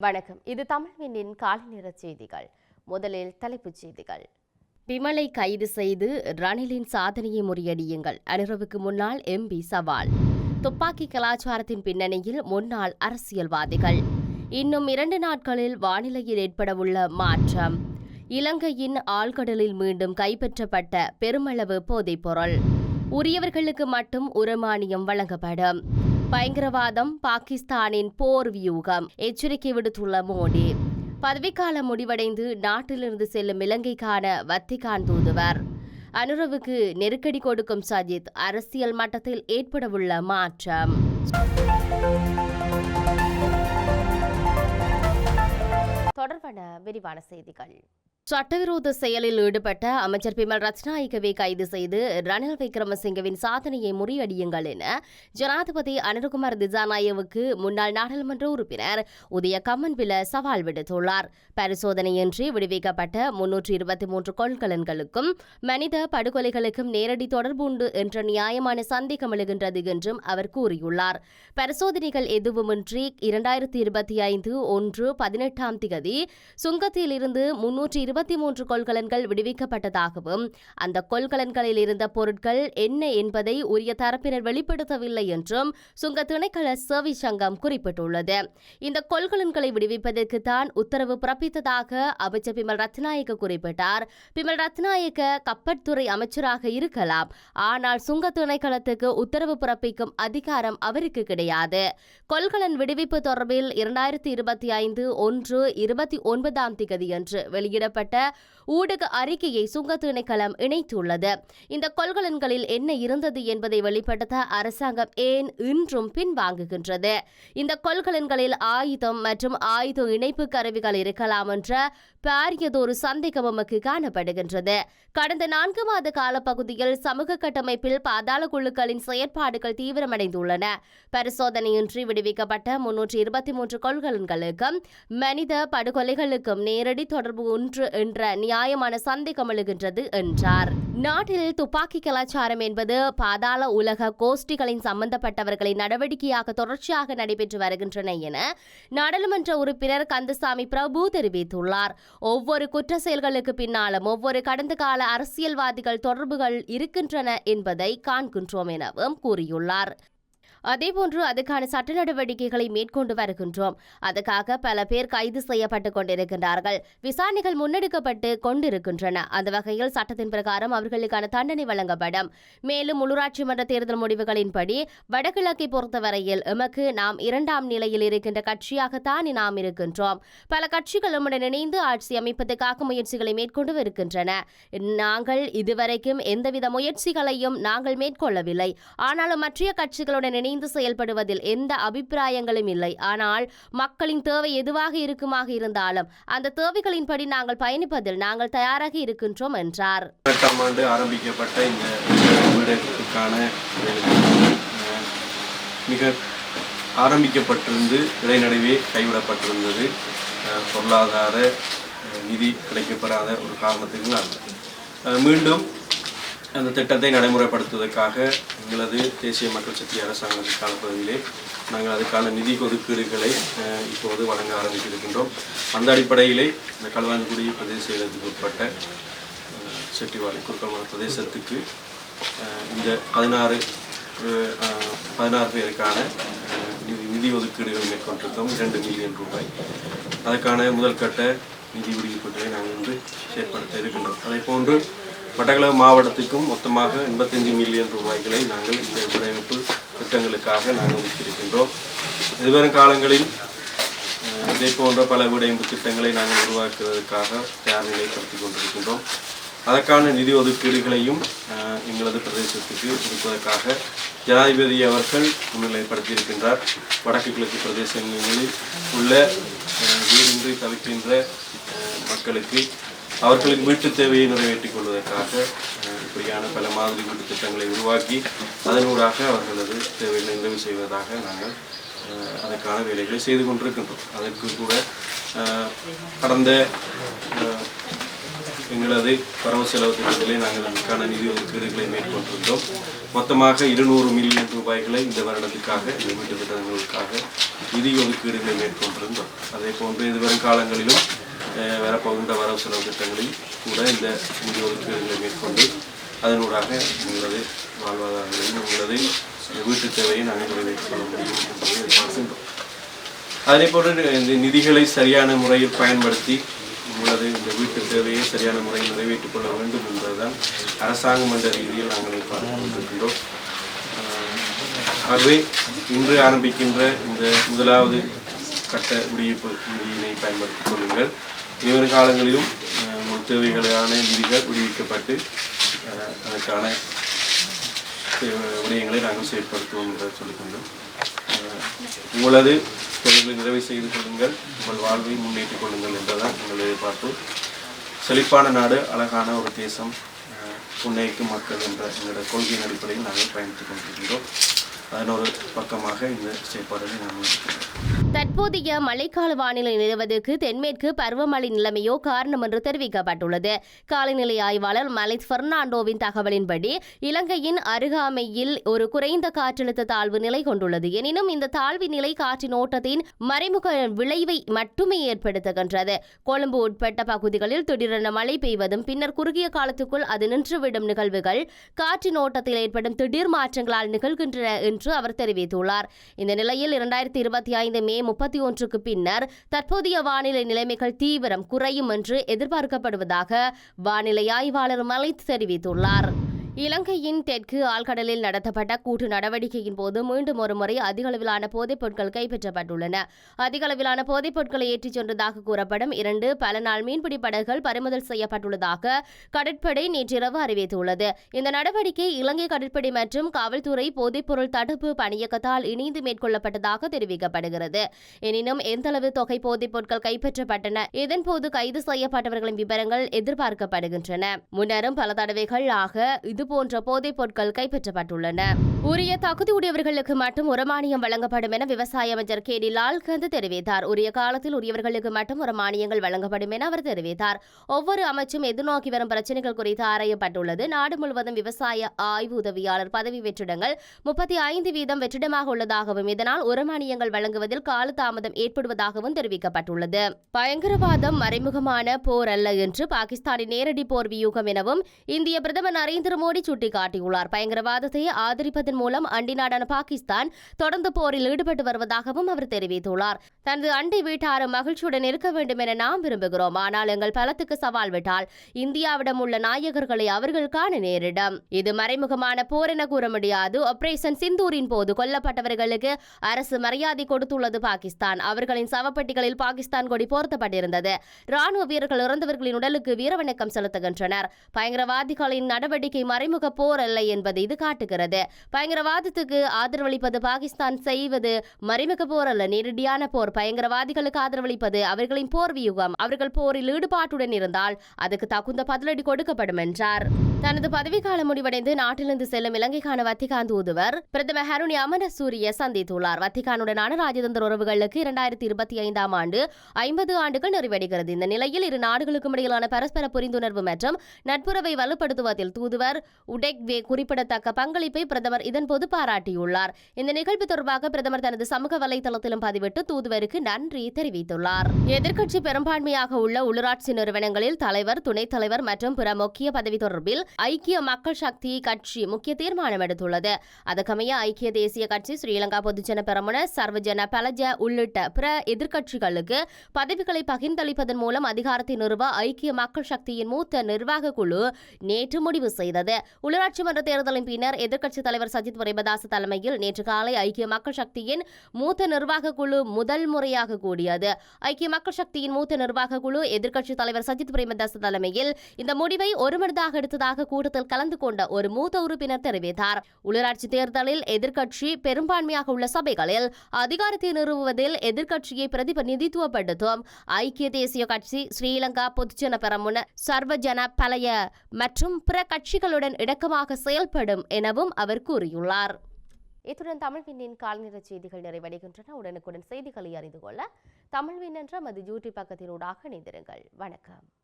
வணக்கம். இது தமிழ்வினின் காலை நேர செய்திகள். முதலில் தலைப்புச் செய்திகள். விமலை கைது செய்து ரணிலின் சாதனையை முறியடியுங்கள். அனுரவுக்கு முன்னால் எம்பி சவால். துப்பாக்கி கலாச்சாரத்தின் பின்னணியில் முன்னாள் அரசியல்வாதிகள். இன்னும் இரண்டு நாட்களில் வானிலையில் ஏற்படவுள்ள மாற்றம். இலங்கையின் ஆழ்கடலில் மீண்டும் கைப்பற்றப்பட்ட பெருமளவு போதைப்பொருள் உரியவர்களுக்கு மட்டும் உரமானியம் வழங்கப்படும். பயங்கரவாதம் பாகிஸ்தானின் போர் வியூகம் எச்சரிக்கை விடுத்துள்ள மோடி. பதவிக்காலம் முடிவடைந்து நாட்டிலிருந்து செல்லும் இலங்கைக்கான வத்திகான் தூதுவர். அனுரவுக்கு நெருக்கடி கொடுக்கும் சஜித் அரசியல் மட்டத்தில் ஏற்படவுள்ள மாற்றம். தொடர்பான விரிவான செய்திகள். சட்டவிரோத செயலில் ஈடுபட்ட அமைச்சர் பிமல் ரத்நாயக்கவை கைது செய்து ரணில் விக்ரமசிங்கவின் சாதனையை முறியடியுங்கள் என ஜனாதிபதி அனுருகுமார் திசாநாயவுக்கு முன்னாள் நாடாளுமன்ற உறுப்பினர் உதய கம்மன்பில சவால் விடுத்துள்ளார். பரிசோதனையின்றி விடுவிக்கப்பட்ட முன்னூற்று இருபத்தி மூன்று கொள்கலன்களுக்கும் மனித படுகொலைகளுக்கும் நேரடி தொடர்பு உண்டு என்ற நியாயமான சந்தேகம் எழுகின்றது என்றும் அவர் கூறியுள்ளார். பரிசோதனைகள் எதுவுமின்றி இரண்டாயிரத்தி இருபத்தி ஐந்து ஒன்று பதினெட்டாம் திகதி சுங்கத்தில் இருந்து முன்னூற்றி அறுபத்தி மூன்று கொள்கலன்கள் விடுவிக்கப்பட்டதாகவும் அந்த கொள்கலன்களில் இருந்த பொருட்கள் என்ன என்பதை உரிய தரப்பினர் வெளிப்படுத்தவில்லை என்றும் சுங்க திணைக்கள சேவை சங்கம் குறிப்பிட்டுள்ளது. இந்த கொள்கலன்களை விடுவிப்பதற்கு தான் உத்தரவு பிறப்பித்ததாக அமைச்சர் பிமல் ரத்நாயக்க குறிப்பிட்டார். பிமல் ரத்நாயக்க கப்பற்துறை அமைச்சராக இருக்கலாம். ஆனால் சுங்க திணைக்களத்துக்கு உத்தரவு பிறப்பிக்கும் அதிகாரம் அவருக்கு கிடையாது. கொள்கலன் விடுவிப்பு தொடர்பில் இரண்டாயிரத்தி இருபத்தி ஐந்து ஒன்று இருபத்தி ஒன்பதாம் திகதியன்று வெளியிடப்பட்ட ஊடக அறிக்கையை சுங்க திணைக்களம் இணைத்துள்ளது. இந்த கொள்கலன்களில் என்ன இருந்தது என்பதை வெளிப்படுத்த அரசாங்கம் ஏன் இன்றும் பின்வாங்குகின்றது? இந்த கொள்கலன்களில் ஆயுதம் மற்றும் ஆயுத இணைப்பு கருவிகள் இருக்கலாம் என்ற பாரியதொரு சந்தேகம் நமக்கு காணப்படுகின்றது. கடந்த நான்கு மாத காலப்பகுதியில் சமூக கட்டமைப்பில் பாதாள குழுக்களின் செயற்பாடுகள் தீவிரமடைந்துள்ளன. பரிசோதனையின்றி விடுவிக்கப்பட்ட முன்னூற்றி இருபத்தி மூன்று கொள்கலன்களுக்கும் மனித படுகொலைகளுக்கும் நேரடி தொடர்பு ஒன்று என்ற நியாயமான சந்தேகம் எழுகின்றது என்றார். நாட்டில் துப்பாக்கி கலாச்சாரம் என்பது பாதாள உலக கோஷ்டிகளின் சம்பந்தப்பட்டவர்களின் நடவடிக்கையாக தொடர்ச்சியாக நடைபெற்று வருகின்றன என நாடாளுமன்ற உறுப்பினர் கந்தசாமி பிரபு தெரிவித்துள்ளார். ஒவ்வொரு குற்ற செயல்களுக்கு பின்னாலும் ஒவ்வொரு கடந்த கால அரசியல்வாதிகள் தொடர்புகள் இருக்கின்றன என்பதை காண்கின்றோம் எனவும் கூறியுள்ளார். அதேபோன்று அதுக்கான சட்ட நடவடிக்கைகளை மேற்கொண்டு வருகின்றோம். அதுக்காக பல பேர் கைது செய்யப்பட்டு கொண்டிருக்கின்றார்கள். விசாரணைகள் முன்னெடுக்கப்பட்டு கொண்டிருக்கின்றன. அந்த வகையில் சட்டத்தின் பிரகாரம் அவர்களுக்கான தண்டனை வழங்கப்படும். மேலும் உள்ளூராட்சி மன்ற தேர்தல் முடிவுகளின்படி வடகிழக்கை பொறுத்தவரையில் எமக்கு நாம் இரண்டாம் நிலையில் இருக்கின்ற கட்சியாகத்தான் நாம் இருக்கின்றோம். பல கட்சிகள் நம்முடன் இணைந்து ஆட்சி அமைப்பதற்காக முயற்சிகளை மேற்கொண்டு வருகின்றன. நாங்கள் இதுவரைக்கும் எந்தவித முயற்சிகளையும் நாங்கள் மேற்கொள்ளவில்லை. ஆனாலும் மற்ற கட்சிகளுடன் இணைந்து செயல்படுவதில் எந்த அபிப்பிராயங்களும் இல்லை. ஆனால் மக்களின் தேவை எதுவாக இருக்குமாக இருந்தாலும் அந்த தேவைகளின்படி நாங்கள் பயணிப்பதில் நாங்கள் தயாராக இருக்கின்றோம் என்றார். எட்டாம் ஆண்டு ஆரம்பிக்கப்பட்ட இந்த வீடுகளுக்கான மிக ஆரம்பிக்கப்பட்டிருந்து இடைநடுவே கைவிடப்பட்டிருந்தது. பொருளாதார நிதி கிடைக்கப்படாத ஒரு காரணத்தினால். மீண்டும் அந்த திட்டத்தை நடைமுறைப்படுத்துவதற்காக எங்களது தேசிய மக்கள் சக்தி அரசாங்கத்தின் காலப்பகுதியிலே நாங்கள் அதுக்கான நிதி ஒதுக்கீடுகளை இப்போது வழங்க ஆரம்பித்திருக்கின்றோம். அந்த அடிப்படையிலே இந்த களுவாஞ்சிக்குடி பிரதேச செயலகத்துக்கு உட்பட்ட செட்டிவாளி குறுக்கமான பிரதேசத்துக்கு இந்த பதினாறு பதினாறு பேருக்கான நிதி நிதி ஒதுக்கீடுகள் மேற்கொண்டிருக்கோம். இரண்டு மில்லியன் ரூபாய். அதற்கான முதல் கட்ட நிதி விடுவிப்புகளை நாங்கள் வந்து செயற்படுத்த இருக்கின்றோம். அதே போன்று வடகிழக்கு மாவட்டத்துக்கும் மொத்தமாக எண்பத்தஞ்சு மில்லியன் ரூபாய்களை நாங்கள் இந்த விளைவிப்பு திட்டங்களுக்காக நாங்கள் ஒதுக்கியிருக்கின்றோம். எதிர்வரும் காலங்களில் இதே போன்ற பல விடையம்பு திட்டங்களை நாங்கள் உருவாக்குவதற்காக தயார் நிலைப்படுத்தி கொண்டிருக்கின்றோம். அதற்கான நிதி ஒதுக்கீடுகளையும் எங்களது பிரதேசத்துக்கு இருப்பதற்காக ஜனாதிபதி அவர்கள் முன்னிலைப்படுத்தியிருக்கின்றார் வடக்கு கிழக்கு பிரதேசங்களில் உள்ள வீடின்றி தவிக்கின்ற மக்களுக்கு அவர்களின் வீட்டு தேவையை நிறைவேற்றிக் கொள்வதற்காக இப்படியான பல மாதிரி வீட்டு திட்டங்களை உருவாக்கி அதனூடாக அவர்களது தேவைகளை நிறைவு செய்வதாக நாங்கள் அதற்கான வேலைகளை செய்து கொண்டிருக்கின்றோம். அதற்கு கூட கடந்த எங்களது வரவு செலவு திட்டத்திலே நாங்கள் அதற்கான நிதி ஒதுக்கீடுகளை மேற்கொண்டிருந்தோம். மொத்தமாக இருநூறு மில்லியன் ரூபாய்களை இந்த வருடத்துக்காக இந்த வீட்டு திட்டங்களுக்காக நிதி ஒதுக்கீடுகளை மேற்கொண்டிருந்தோம். அதே போன்று இது வரும் காலங்களிலும் வரப்போகின்ற வரவு செலவு திட்டங்களில் கூட இந்த நிதி ஒதுக்கீடுகளை மேற்கொண்டு அதனூடாக உங்களது வாழ்வாதாரங்களையும் உங்களது வீட்டு தேவையை நாங்கள் நிறைவேற்றிக் கொள்ள முடியும் என்பதை எதிர்பார்க்கின்றோம் அதே போன்று இந்த நிதிகளை சரியான முறையில் பயன்படுத்தி உங்களது இந்த வீட்டு தேவையை சரியான முறையில் நிறைவேற்றிக் கொள்ள வேண்டும் என்பதுதான் அரசாங்கம் என்ற ரீதியில் நாங்கள் எதிர்பார்த்து கொண்டிருக்கின்றோம். ஆகவே இன்று ஆரம்பிக்கின்ற இந்த முதலாவது கட்ட குடியிருப்பு நிதியினை பயன்படுத்திக் கொள்ளுங்கள். இனிவரும் காலங்களிலும் ஆஹ் தேவைகளான நிதிகள் விடுவிக்கப்பட்டு அதற்கான விடயங்களை நாங்கள் செயற்படுத்துவோம் என்று சொல்லிக்கொண்டோம். உங்களது தேவைகளை நிறைவு செய்து கொள்ளுங்கள். உங்கள் வாழ்வை முன்னேற்றிக் கொள்ளுங்கள் என்றுதான் உங்கள் எதிர்பார்ப்பு. செழிப்பான நாடு அழகான ஒரு தேசம் புன்னைக்கு மக்கள் என்ற எங்களோட கொள்கையின் அடிப்படையில் நாங்கள் பயணித்துக் கொண்டிருக்கின்றோம். அதன் ஒரு பக்கமாக இந்த செயற்பாடுகளை நாங்கள் தற்போதைய மழைக்கால வானிலை நிலவதற்கு தென்மேற்கு பருவமழை நிலைமையோ காரணம் என்று தெரிவிக்கப்பட்டுள்ளது. காலநிலை ஆய்வாளர் மலைத் பெர்னாண்டோவின் தகவலின்படி இலங்கையின் அருகாமையில் ஒரு குறைந்த காற்றழுத்த தாழ்வு நிலை கொண்டுள்ளது. எனினும் இந்த தாழ்வு நிலை காற்றின் ஓட்டத்தின் மறைமுக விளைவை மட்டுமே ஏற்படுத்துகின்றது. கொழும்பு உட்பட்ட பகுதிகளில் திடீரென மழை பெய்வதும் பின்னர் குறுகிய காலத்துக்குள் அது நின்றுவிடும் நிகழ்வுகள் காற்றின் ஓட்டத்தில் ஏற்படும் திடீர் மாற்றங்களால் நிகழ்கின்றன என்று அவர் தெரிவித்துள்ளார். இந்த நிலையில் இரண்டாயிரத்தி இருபத்தி ஐந்து மே முப்பத்தி ஒன்றுக்கு பின்னர் தற்போதைய வானிலை நிலைமைகள் தீவிரம் குறையும் என்று எதிர்பார்க்கப்படுவதாக வானிலை ஆய்வாளர் மலைத் தெரிவித்துள்ளார். இலங்கையின் தெற்கு ஆழ்கடலில் நடத்தப்பட்ட கூட்டு நடவடிக்கையின் போது மீண்டும் ஒருமுறை அதிக அளவிலான போதைப் பொருட்கள் கைப்பற்றப்பட்டுள்ளன. அதிக அளவிலான போதைப் பொருட்களை ஏற்றிச் சென்றதாக கூறப்படும் இரண்டு பல நாள் மீன்பிடி படகுகள் பறிமுதல் செய்யப்பட்டுள்ளதாக கடற்படை நேற்றிரவு அறிவித்துள்ளது. இந்த நடவடிக்கை இலங்கை கடற்படை மற்றும் காவல்துறை போதைப்பொருள் தடுப்பு பணியகத்தால் இணைந்து மேற்கொள்ளப்பட்டதாக தெரிவிக்கப்படுகிறது. எனினும் எந்தளவு தொகை போதைப் பொருட்கள் கைப்பற்றப்பட்டன இதன்போது கைது செய்யப்பட்டவர்களின் விவரங்கள் எதிர்பார்க்கப்படுகின்றன. முன்னரும் பல தடவைகள் ஆக இது போன்ற போதைப் பொருட்கள் கைப்பற்றப்பட்டுள்ளன. உரிய தகுதியுடையவர்களுக்கு மட்டும் உரமானியம் வழங்கப்படும் என விவசாய அமைச்சர் கே டி லால்கந்த் தெரிவித்தார். உரிய காலத்தில் உரியவர்களுக்கு மட்டும் உரமானியங்கள் வழங்கப்படும் என அவர் தெரிவித்தார். ஒவ்வொரு அமைச்சும் எதிர்நோக்கி வரும் பிரச்சினைகள் குறித்து ஆராயப்பட்டுள்ளது. நாடு முழுவதும் விவசாய ஆய்வு உதவியாளர் பதவி வெற்றிடங்கள் முப்பத்தி ஐந்து வீதம் வெற்றிடமாக உள்ளதாகவும் இதனால் உரமானியங்கள் வழங்குவதில் காலதாமதம் ஏற்படுவதாகவும் தெரிவிக்கப்பட்டுள்ளது. பயங்கரவாதம் மறைமுகமான போர் அல்ல என்று பாகிஸ்தானின் நேரடி போர் வியூகம் எனவும் இந்திய பிரதமர் நரேந்திர மோடி சுட்டிக்காட்டியுள்ளார் பயங்கரவாதத்தை ஆதரிப்பதன் மூலம் அண்டி நாடான பாகிஸ்தான் தொடர்ந்து போரில் ஈடுபட்டு வருவதாகவும் அவர் தெரிவித்துள்ளார். தனது அண்டை வீட்டாரும் மகிழ்ச்சியுடன் இருக்க வேண்டும் என நாம் விரும்புகிறோம். ஆனால் எங்கள் பலத்துக்கு சவால் விட்டால் இந்தியாவிடம் உள்ள நாயகர்களை அவர்கள் காண நேரிடும். இது மறைமுகமான போர் என கூற முடியாது. ஆபரேஷன் சிந்தூரின் போது கொல்லப்பட்டவர்களுக்கு அரசு மரியாதை கொடுத்துள்ளது பாகிஸ்தான். அவர்களின் சவப்பட்டிகளில் பாகிஸ்தான் கொடி போர்த்தப்பட்டிருந்தது. ராணுவ வீரர்கள் இறந்தவர்களின் உடலுக்கு வீரவணக்கம் செலுத்துகின்றனர். பயங்கரவாதிகளின் நடவடிக்கை மறை மறைமுக போர் அல்ல என்பதை இது காட்டுகிறது. பயங்கரவாதத்துக்கு ஆதரவளிப்பது பாகிஸ்தான் செய்வது மறைமுக போர் அல்ல. நேரடியான போர். பயங்கரவாதிகளுக்கு ஆதரவளிப்பது அவர்களின் போர் வியூகம். அவர்கள் போரில் ஈடுபாட்டுடன் இருந்தால் அதுக்கு தகுந்த பதிலடி கொடுக்கப்படும் என்றார். தனது பதவிக்காலம் முடிவடைந்து நாட்டிலிருந்து செல்லும் இலங்கைக்கான வத்திகான் தூதுவர் பிரதமர் ஹருணி அமரசூரிய சந்தித்துள்ளார். வத்திகானுடனான ராஜதந்திர உறவுகளுக்கு இரண்டாயிரத்தி இருபத்தி ஐந்தாம் ஆண்டு ஐம்பது ஆண்டுகள் நிறைவடைகிறது. இந்த நிலையில் இரு நாடுகளுக்கும் இடையிலான பரஸ்பர புரிந்துணர்வு மற்றும் நட்புறவை வலுப்படுத்துவதில் தூதுவர் உடெக்வே குறிப்பிடத்தக்க பங்களிப்பை பிரதமர் இதன்போது பாராட்டியுள்ளார். இந்த நிகழ்வு தொடர்பாக பிரதமர் தனது சமூக வலைதளத்திலும் பதிவிட்டு தூதுவருக்கு நன்றி தெரிவித்துள்ளார். எதிர்க்கட்சி பெரும்பான்மையாக உள்ள உள்ளூராட்சி நிறுவனங்களில் தலைவர் துணைத் தலைவர் மற்றும் பிற முக்கிய பதவி தொடர்பில் ஐக்கிய மக்கள் சக்தி கட்சி முக்கிய தீர்மானம் எடுத்துள்ளது. அதற்கமைய ஐக்கிய தேசிய கட்சி ஸ்ரீலங்கா பொதுஜன பெரமுன சர்வஜன பலஜ உள்ளிட்ட பிற எதிர்க்கட்சிகளுக்கு பதவிகளை பகிர்ந்தளிப்பதன் மூலம் அதிகாரத்தை நிறுவ ஐக்கிய மக்கள் சக்தியின் மூத்த நிர்வாக குழு நேற்று முடிவு செய்தது. உள்ளாட்சி மன்ற தேர்தலின் பின்னர் எதிர்க்கட்சித் தலைவர் சஜித் பிரேமதாஸ் தலைமையில் நேற்று காலை ஐக்கிய மக்கள் சக்தியின் மூத்த நிர்வாக குழு முதல் முறையாக கூடியது. ஐக்கிய மக்கள் சக்தியின் மூத்த நிர்வாக குழு எதிர்க்கட்சித் தலைவர் சஜித் பிரேமதாஸ் தலைமையில் இந்த முடிவை ஒருமனதாக எடுத்ததாக கூட்டத்தில் கலந்து கொண்ட ஒரு மூத்த உறுப்பினர் தெரிவித்தார். உள்ளாட்சி தேர்தலில் எதிர்க்கட்சி பெரும்பான்மையாக உள்ள சபைகளில் அதிகாரத்தை நிறுவுவதில் எதிர்க்கட்சியை பிரதிநிதித்துவப்படுத்தும் ஐக்கிய தேசிய கட்சி ஸ்ரீலங்கா பொதுஜன பெரமுன சர்வஜன பலய மற்றும் பிற கட்சிகளுடன் இடக்கமாக செயல்படும் எனவும் அவர் கூறியுள்ளார். இத்துடன் தமிழ் விண்ணின் கால்நிற செய்திகள் நிறைவடைகின்றன. உடனுக்குடன் செய்திகளை அறிந்து கொள்ள தமிழ்வின் என்ற மது யூடியூப் பக்கத்தினூடாக இணைந்திருங்கள். வணக்கம்.